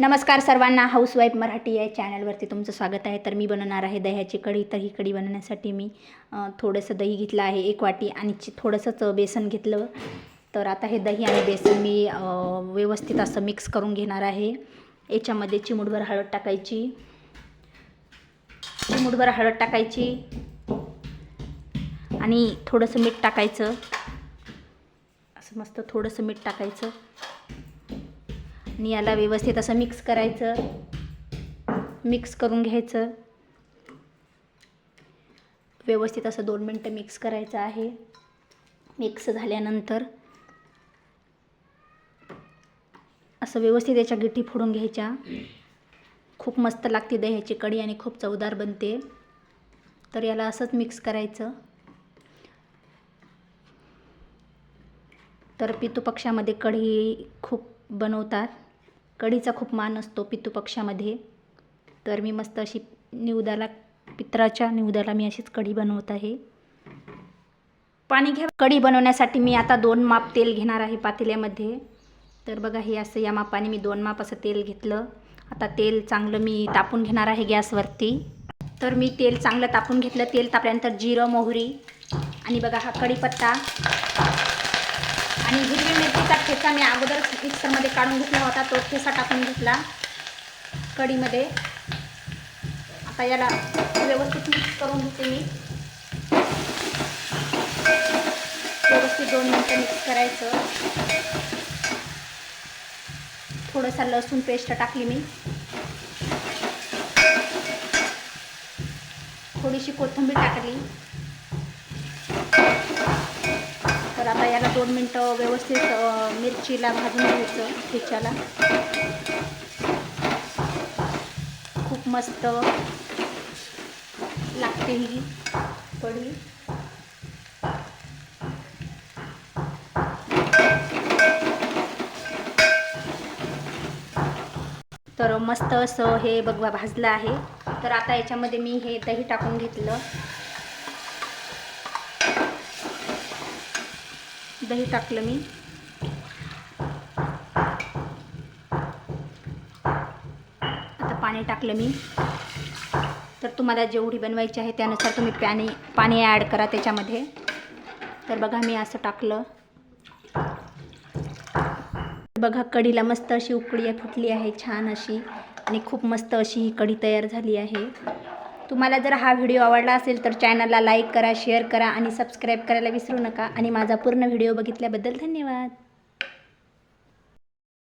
नमस्कार सर्वांना हाऊसवाईफ मराठी या चॅनलवरती तुमचं स्वागत आहे. तर मी बनवणार आहे दह्याची कढी. तर ही कढी बनवण्यासाठी मी थोडंसं दही घेतलं आहे एक वाटी आणि थोडंसंच बेसन घेतलं. तर आता हे दही आणि बेसन मी व्यवस्थित असं मिक्स करून घेणार आहे. याच्यामध्ये चिमूटभर हळद टाकायची. चिमूटभर हळद टाकायची. आणि थोडंसं मीठ टाकायचं. असं मस्त थोडंसं मीठ टाकायचं. आणि याला व्यवस्थित असं मिक्स करायचं. मिक्स करून घ्यायचं. व्यवस्थित असं दोन मिनटं मिक्स करायचं आहे. मिक्स झाल्यानंतर असं व्यवस्थित याच्या गिठी फोडून घ्यायच्या. खूप मस्त लागते दह्याची कढी आणि खूप चवदार बनते. तर याला असंच मिक्स करायचं. तर पितृपक्षामध्ये कढी खूप बनवतात. कढीचा खूप मान असतो पितृपक्षामध्ये तर मी मस्त अशी निवदाला पित्राच्या निवदाला मी अशीच कढी बनवत आहे. पाणी घ्या. कढी बनवण्यासाठी मी आता दोन माप तेल घेणार आहे पातेल्यामध्ये. तर बघा हे असं या मापाने मी दोन माप असं तेल घेतलं. आता तेल चांगलं मी तापून घेणार आहे गॅसवरती. तर मी तेल चांगलं तापून घेतलं. तेल तापल्यानंतर जिरं मोहरी आणि बघा हा कढीपत्ता आणि हिरवी मिरचीचा ठेचा मी अगोदर मिक्सरमध्ये काढून घेतला होता. तो ठेचा टाकून घेतला कढीमध्ये. आता याला व्यवस्थित मिक्स करून घेते मी. व्यवस्थित दोन मिनटं मिक्स करायचं. थोडंसं लसूण पेस्ट टाकली मी. थोडीशी कोथिंबीर टाकली. दोन मिनटं व्यवस्थित मिरचीला भाजून घ्यायचं ठेच्याला. खूप मस्त लागते ही कढी. तर मस्त असं हे बघवा भाजलं आहे. तर आता याच्यामध्ये मी हे दही टाकून घेतलं. दही टाकलं मी. आता पाणी टाकलं मी. तर तुम्हाला जेवढी बनवायची आहे त्यानुसार तुम्ही पाणी पाणी ॲड करा त्याच्यामध्ये. तर बघा मी असं टाकलं. बघा कढीला मस्त अशी उकळी फुटली आहे छान अशी. आणि खूप मस्त अशी ही कढी तयार झाली आहे. तुम्हाला जर हा व्हिडिओ आवडला असेल तर चॅनलला लाईक करा शेअर करा आणि सबस्क्राईब करायला विसरू नका. आणि माझा पूर्ण व्हिडिओ बघितल्याबद्दल धन्यवाद.